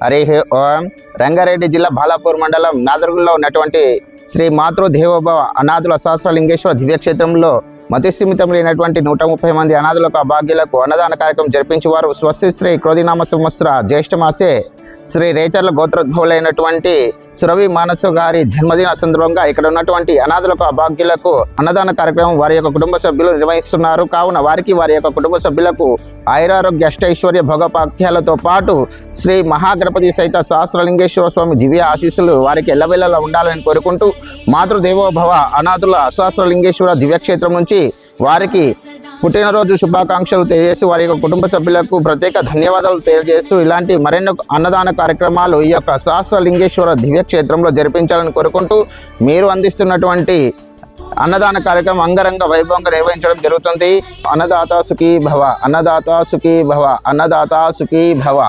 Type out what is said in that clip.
హరి ఓం. రంగారెడ్డి జిల్లా బాలాపూర్ మండలం నాదర్గుల్లో ఉన్నటువంటి శ్రీ మాతృదేవోభవ అనాథుల సహస్రలింగేశ్వర దివ్యక్షేత్రంలో మతిస్థిమితం లేనటువంటి నూట ముప్పై మంది అనాథులకు అభాగ్యులకు అన్నదాన కార్యక్రమం జరిపించేవారు స్వస్తి శ్రీ క్రోధినామ సంవత్సర జ్యేష్ఠమాసే శ్రీ రేచర్ల గోత్రోద్భవులైనటువంటి సురవి మానసు గారి జన్మదిన సందర్భంగా ఇక్కడ ఉన్నటువంటి అనాథులకు అభాగ్యులకు అన్నదాన కార్యక్రమం వారి యొక్క కుటుంబ సభ్యులు నిర్వహిస్తున్నారు. కావున వారికి వారి యొక్క కుటుంబ సభ్యులకు ఆయురారోగ్య అష్టైశ్వర్య భోగపాఖ్యాలతో పాటు శ్రీ మహాగణపతి సహిత సహస్రలింగేశ్వర స్వామి దివ్య ఆశీస్సులు వారికి ఎల్లవెల్లలా ఉండాలని కోరుకుంటూ మాతృదేవోభవ అనాథుల సహస్రలింగేశ్వర దివ్యక్షేత్రం నుంచి వారికి పుట్టినరోజు శుభాకాంక్షలు తెలియజేసి వారి యొక్క కుటుంబ సభ్యులకు ప్రత్యేక ధన్యవాదాలు తెలియజేస్తూ ఇలాంటి మరెన్నో అన్నదాన కార్యక్రమాలు ఈ యొక్క సహస్రలింగేశ్వర దివ్యక్షేత్రంలో జరిపించాలని కోరుకుంటూ మీరు అందిస్తున్నటువంటి అన్నదాన కార్యక్రమం అంగరంగ వైభవంగా నిర్వహించడం జరుగుతుంది. అన్నదాత సుఖీ భవ అన్నదాత సుఖీ భవ అన్నదాత సుఖీ భవ